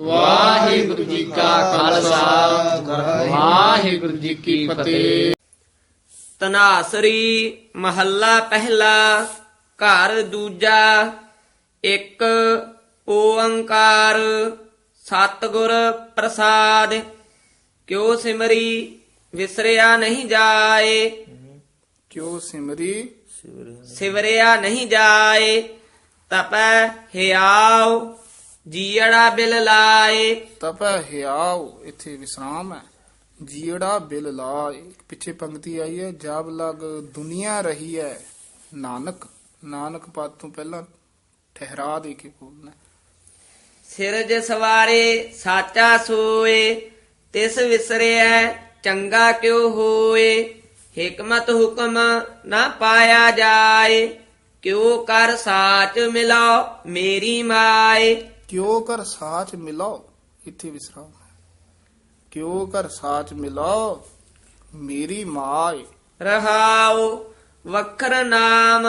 ਵਾਹਿਗੁਰੂ ਜੀ ਕਾ ਖਾਲਸਾ। ਵਾਹਿਗੁਰੂ ਜੀ ਕੀ ਫਤਿਹ। ਤਨਾਸਰੀ ਮਹੱਲਾ ਪਹਿਲਾ ਘਰ ਦੂਜਾ ਇੱਕ ਓੰਕਾਰ ਸਤਿਗੁਰ ਪ੍ਰਸਾਦ। ਕਿਉ ਸਿਮਰੀ ਵਿਸਰਿਆ ਨਹੀਂ ਜਾਏ? ਕਿਉ ਸਿਮਰੀ? ਸਿਵਰਿਆ ਨਹੀਂ ਜਾਏ ਤਪੈ ਹਿਆਉ ਜੀੜਾ ਬਿਲ ਲਾਏ। ਤਪੈ ਹਿਆਉ ਇੱਥੇ ਵਿਸਰਾਮ ਹੈ। ਜੀੜਾ ਬਿਲ ਲਾਇ ਪਿੱਛੇ ਪੰਕਤੀ ਆਈ ਹੈ ਜਬ ਲਗ ਦੁਨੀਆ ਰਹੀ ਹੈ ਨਾਨਕ ਨਾਨਕ ਪਦ ਤੋਂ ਪਹਿਲਾਂ ਠਹਿਰਾ ਦੇ ਕੇ ਬੋਲਣਾ ਸਿਰਜ ਸਵਾਰੇ ਸਾਚਾ ਸੋਏ ਤਿਸ ਵਿਸਰਿਆ ਚੰਗਾ ਕਿਉ ਹੋਏ? ਹਕਮਤ ਹੁਕਮ ਨਾ ਪਾਇਆ ਜਾਏ ਕਿਉ ਕਰ ਸਾਚ ਮਿਲਾਓ ਮੇਰੀ ਮਾਏ? ਕਿਉ ਕਰ ਸਾਚ ਮਿਲਾਓ? ਇੱਥੇ ਵਿਸਰਾਮ ਹੈ। ਕਿਉ ਕਰ ਸਾਚ ਮਿਲਾਓ? ਮੇਰੀ ਮਾਏ ਰਹਾਉ ਵਖਰ ਨਾਮ,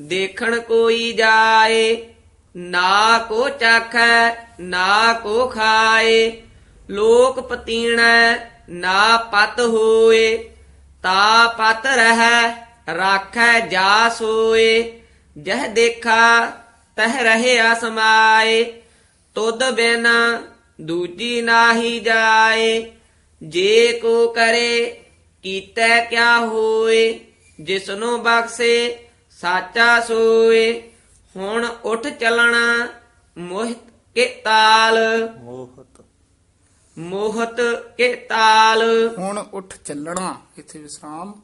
ਦੇਖਣ ਕੋਈ ਜਾਏ। ਨਾ ਕੋ ਚਾਖੈ, ਨਾ ਕੋ ਖਾਏ। ਲੋਕ ਪਤੀਣੈ, ਨਾ ਪਤ ਹੋਏ। ਤਾ ਪਤ ਰਹਿ, ਰਾਖੈ ਜਾ ਸੋਏ। ਜਹ ਦੇਖਾ ਤਹ ਰਹਿਆ ਸਮਾਏ ਤੁਧ ਬਿਨ ਦੂਜੀ ਨਾਹੀ ਜਾਏ। ਜੇ ਕੋ ਕਰੇ ਕੀਤਾ ਕਿਆ ਹੋਏ? ਜਿਸਨੂੰ ਬਖਸ਼ੇ ਸਾਚਾ ਸੋਏ। ਹੁਣ ਉੱਠ ਚੱਲਣਾ ਮੋਹਿਤ ਕੇ ਤਾਲ। ਮੋਹਤ। ਮੋਹਤ ਕੇ ਤਾਲ। ਹੁਣ ਉੱਠ ਚੱਲਣਾ ਇੱਥੇ ਵਿਸਰਾਮ।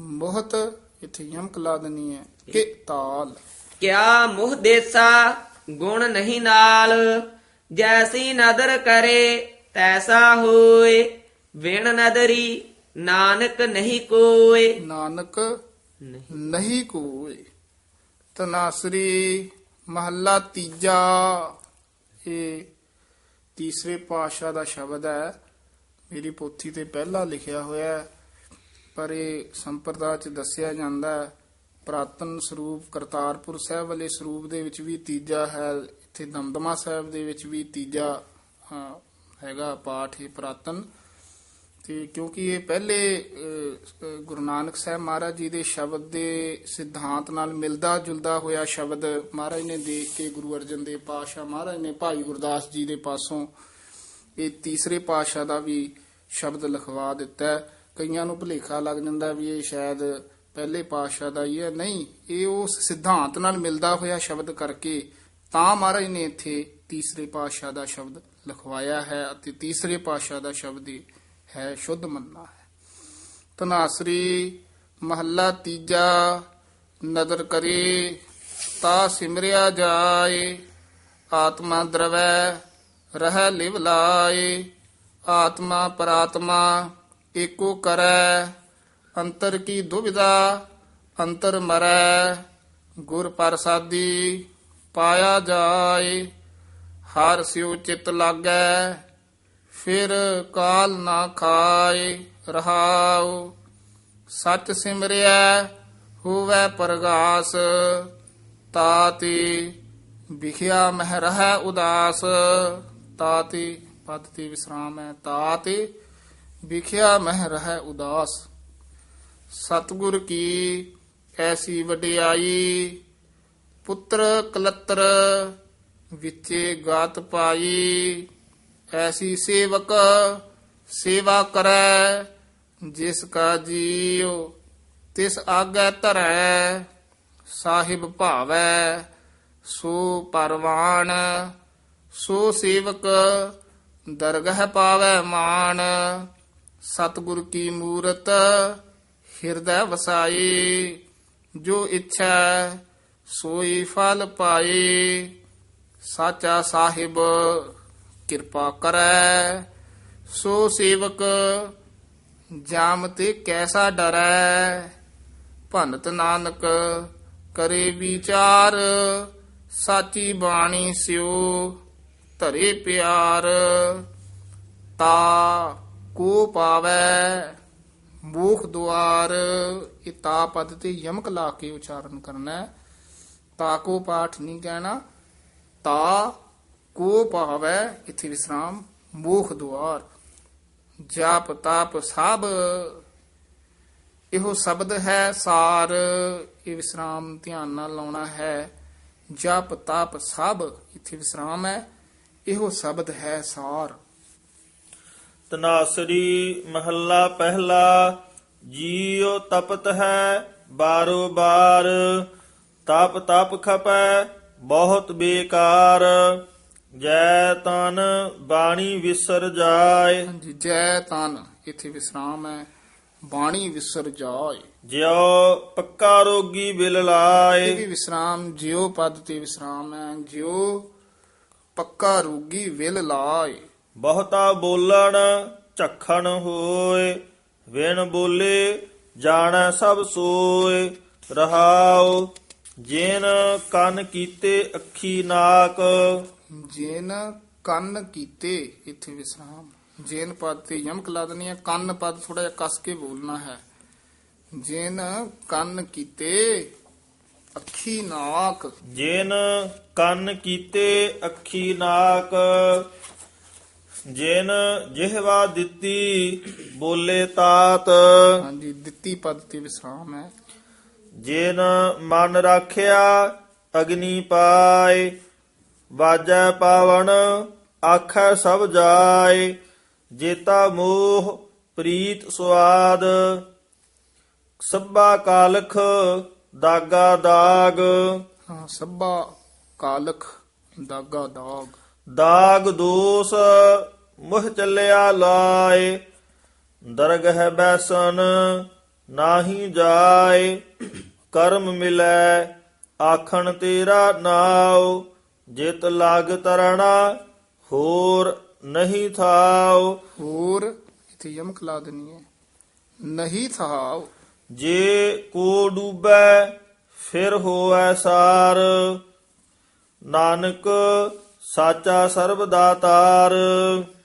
ਮੋਹਤ ਇੱਥੇ ਯਮਕ ਲਾ ਦੇਣੀ ਹੈ ਕਿ ਤਾਲ। ਕਿਆ ਮੋਹ ਦੇਸਾ ਗੁਣ ਨਹੀਂ ਨਾਲ। ਜੈਸੀ ਨਦਰ ਕਰੇ ਤੈਸਾ ਹੋਏ। ਵਿਣ ਨਦਰੀ ਨਾਨਕ ਨਹੀਂ ਕੋਏ। ਨਾਨਕ ਨਹੀਂ। ਕੋਈ ਤਨਾਸਰੀ ਮਹੱਲਾ ਤੀਜਾ। ਇਹ ਤੀਸਰੇ ਪਾਤਸ਼ਾਹ ਦਾ ਸ਼ਬਦ ਹੈ। ਮੇਰੀ ਪੋਥੀ ਤੇ ਪਹਿਲਾਂ ਲਿਖਿਆ ਹੋਇਆ ਹੈ ਪਰ ਇਹ ਸੰਪਰਦਾ ਚ ਦੱਸਿਆ ਜਾਂਦਾ ਹੈ ਪ੍ਰਾਤਨ ਸਰੂਪ ਕਰਤਾਰਪੁਰ ਸਾਹਿਬ ਵਾਲੇ ਸਰੂਪ ਦੇ ਵਿੱਚ ਵੀ ਤੀਜਾ ਹੈ, ਇੱਥੇ ਦਮਦਮਾ ਸਾਹਿਬ ਦੇ ਵਿੱਚ ਵੀ ਤੀਜਾ ਹੈਗਾ ਪਾਠ ਇਹ ਪ੍ਰਾਤਨ ਤੇ ਕਿਉਂਕਿ ਇਹ ਪਹਿਲੇ ਗੁਰੂ ਨਾਨਕ ਸਾਹਿਬ ਮਹਾਰਾਜ ਜੀ ਦੇ ਸ਼ਬਦ ਦੇ ਸਿਧਾਂਤ ਨਾਲ ਮਿਲਦਾ ਜੁਲਦਾ ਹੋਇਆ ਸ਼ਬਦ ਮਹਾਰਾਜ ਨੇ ਦੇਖ ਕੇ ਗੁਰੂ ਅਰਜਨ ਦੇਵ ਪਾਤਸ਼ਾਹ ਮਹਾਰਾਜ ਨੇ ਭਾਈ ਗੁਰਦਾਸ ਜੀ ਦੇ ਪਾਸੋਂ ਇਹ ਤੀਸਰੇ ਪਾਤਸ਼ਾਹ ਦਾ ਵੀ ਸ਼ਬਦ ਲਿਖਵਾ ਦਿੱਤਾ ਹੈ। ਕਈਆਂ ਨੂੰ ਭੁਲੇਖਾ ਲੱਗ ਜਾਂਦਾ ਵੀ ਇਹ ਸ਼ਾਇਦ ਪਹਿਲੇ ਪਾਤਸ਼ਾਹ ਦਾ ਹੀ ਹੈ, ਨਹੀਂ, ਇਹ ਉਸ ਸਿਧਾਂਤ ਨਾਲ ਮਿਲਦਾ ਹੋਇਆ ਸ਼ਬਦ ਕਰਕੇ ਤਾਂ ਮਹਾਰਾਜ ਨੇ ਇੱਥੇ ਤੀਸਰੇ ਪਾਤਸ਼ਾਹ ਦਾ ਸ਼ਬਦ ਲਿਖਵਾਇਆ ਹੈ ਅਤੇ ਤੀਸਰੇ ਪਾਤਸ਼ਾਹ ਦਾ ਸ਼ਬਦ ਹੀ ਹੈ, ਸ਼ੁੱਧ ਮੰਨਣਾ ਹੈ। ਤਨਾਸਰੀ ਮਹੱਲਾ ਤੀਜਾ, ਨਦਰ ਕਰੇ, ਤਾ ਸਿਮਰਿਆ ਜਾਏ, ਆਤਮਾ ਦਰਵੈ, ਰਹਿ ਲਿਵ ਲਾਏ, ਆਤਮਾ ਪਰਾਤਮਾ, ਏਕੋ ਕਰੈ ਅੰਤਰ ਕੀ ਦੁਬਿਧਾ ਅੰਤਰ ਮਰੈ, ਗੁਰ ਪ੍ਰਸਾਦੀ, ਪਾਇਆ ਜਾਏ। ਹਰ ਸਿਉ ਚਿਤ ਲਾਗੈ, ਫਿਰ ਕਾਲ ਨਾ ਖਾਏ, ਰਹਾਉ। ਸਚ ਸਿਮਰਿਆ ਹੋਵੇ ਪ੍ਰਗਾਸ। ਤਾਤੀ ਵਿਖਿਆ ਮਹਿ ਰਹਿ ਉਦਾਸ। ਤਾਤੀ, ਪਦ ਤੇ ਵਿਸਰਾਮ ਹੈ। ਤਾਤੀ ਵਿਖਿਆ ਮਹਿ ਰਹਿ ਉਦਾਸ। ਸਤਿਗੁਰ ਕੀ ਐਸੀ ਵਡਿਆਈ, ਪੁੱਤਰ ਕਲਤਰ ਵਿਚੇ ਗਾਤ ਪਾਈ, ਐਸੀ ਸੇਵਕ ਸੇਵਾ ਕਰੈ, ਜਿਸ ਕਾ ਜੀਉ ਤਿਸ ਆਗੈ ਧਰੈ, ਸਾਹਿਬ ਭਾਵੈ, ਸੋ ਪਰਵਾਨ, ਸੋ ਸੇਵਕ ਦਰਗਹ ਪਾਵੈ ਮਾਨ, ਸਤਿਗੁਰ ਕੀ ਮੂਰਤ ਹਿਰਦੈ ਵਸਾਈ, ਜੋ ਇੱਛਾ ਸੋਈ ਫਲ ਪਾਏ ਸਾਚਾ ਸਾਹਿਬ ਕਿਰਪਾ ਕਰੈ, ਸੋ ਸੇਵਕ ਜਾਮ ਤੇ ਕੈਸਾ ਡਰੈ। ਭੰਤ ਨਾਨਕ ਕਰੇ ਵਿਚਾਰ, ਸਾਚੀ ਬਾਣੀ ਸਿਓ ਧਰੇ ਪਿਆਰ। ਤਾ ਕੋ ਪਾਵੈ ਮੋਖ ਦੁਆਰ ਇਹ ਤਾ ਪਦ ਤੇ ਯਮਕ ਲਾ ਕੇ ਉਚਾਰਨ ਕਰਨਾ ਹੈ। ਤਾ ਕੋ ਪਾਠ ਨਹੀਂ ਕਹਿਣਾ, ਤਾ ਕੋ ਭਾਵੈ ਇਥੇ ਵਿਸਰਾਮ, ਮੋਖ ਦੁਆਰ। ਜਾਪ ਤਾਪ ਸਭ, ਇਹੋ ਸ਼ਬਦ ਹੈ ਸਾਰ, ਇਹ ਵਿਸਰਾਮ ਧਿਆਨ ਨਾਲ ਲਾਉਣਾ ਹੈ। ਜਪ ਤਪ ਸਭ, ਇੱਥੇ ਵਿਸਰਾਮ ਹੈ, ਇਹੋ ਸ਼ਬਦ ਹੈ ਸਾਰ। ਤਨਾਸਰੀ ਮਹੱਲਾ ਪਹਿਲਾ ਜੀਉ ਤਪਤ ਹੈ ਬਾਰੋ ਬਾਰ ਤਪ ਤਪ ਖਪੈ ਬਹੁਤ ਬੇਕਾਰ ਜੈ ਤਨ ਬਾਣੀ ਵਿਸਰ ਜਾਏ। ਹਾਂਜੀ ਜੈ ਤਨ ਇਥੇ ਵਿਸਰਾਮ ਹੈ ਬਾਣੀ ਵਿਸਰ ਜਾਏ। ਜਿਉ ਪੱਕਾ ਰੋਗੀ ਬਿਲ ਇਹ ਵੀ ਲਾਏ ਵਿਸਰਾਮ ਜਿਉ ਪਦ ਤੇ ਵਿਸਰਾਮ ਹੈ ਜਿਉ ਪੱਕਾ ਰੋਗੀ ਵਿਲ ਲਾਏ। ਬਹੁਤਾ ਬੋਲਣ ਝਖਣ ਹੋਏ ਵਿਣ ਬੋਲੇ ਜਾਣੈ ਸਭ ਸੋਏ। ਰਹਾਉ ਜਿਨ ਕੰਨ ਕੀਤੇ ਅੱਖੀ ਨਾਕ। ਜੇਨ ਕੰਨ ਕੀਤੇ ਇੱਥੇ ਵਿਸਰਾਮ। ਜੇਨ ਪਦ ਤੇ ਯਮਕ ਲਾ ਦੇਣੀ ਹੈ ਕੰਨ ਪਦ ਥੋੜਾ ਜਿਹਾ ਕਸ ਕੇ ਬੋਲਣਾ ਹੈ। ਜੇਨ ਕੰਨ ਕੀਤੇ ਅੱਖੀ ਨਾਕ। ਜਿਨ ਕੰਨ ਕੀਤੇ ਅੱਖੀ ਨਾਕ। ਜਿਨ ਜਿਹਵਾ ਦਿੱਤੀ ਬੋਲੇ ਤਾਤ। ਹਾਂਜੀ ਦਿੱਤੀ ਪਦ ਤੇ ਵਿਸਰਾਮ ਹੈ। ਜਿਨ ਮਨ ਰਾਖਿਆ ਅਗਨੀ ਪਾਏ ਵਾਜੈ ਪਾਵਨ ਆਖੈ ਸਭ ਜਾਏ ਜੇਤਾ ਮੋਹ ਪ੍ਰੀਤ ਸੁਆਦ। ਸੱਬਾ ਕਾਲਖ ਦਾਗਾ ਦਾਗ। ਹਾਂ ਸੱਬਾ ਕਾਲਖ ਦਾਗਾ ਦਾਗ। ਦਾਗ ਦੋਸ ਮੁਹ ਚੱਲਿਆ ਲਾਏ ਦਰਗਹ ਬੈਸਨ ਨਾਹੀ ਜਾਏ ਕਰਮ ਮਿਲੈ ਆਖਣ ਤੇਰਾ ਨਾਉ ਜਿਤ ਲਾਗ ਤਰਣਾ ਹੋਰ ਨਹੀਂ ਥਾਉ। ਹੋਰ ਇੱਥੇ ਯਮਕ ਲਾ ਦੇਣੀ ਹੈ। ਨਹੀਂ ਥਾਉ। ਜੇ ਕੋ ਡੂਬੈ ਫਿਰ ਹੋਐ ਸਾਰ। ਨਾਨਕ ਸਾਚਾ ਸਰਬ ਦਾਤਾਰ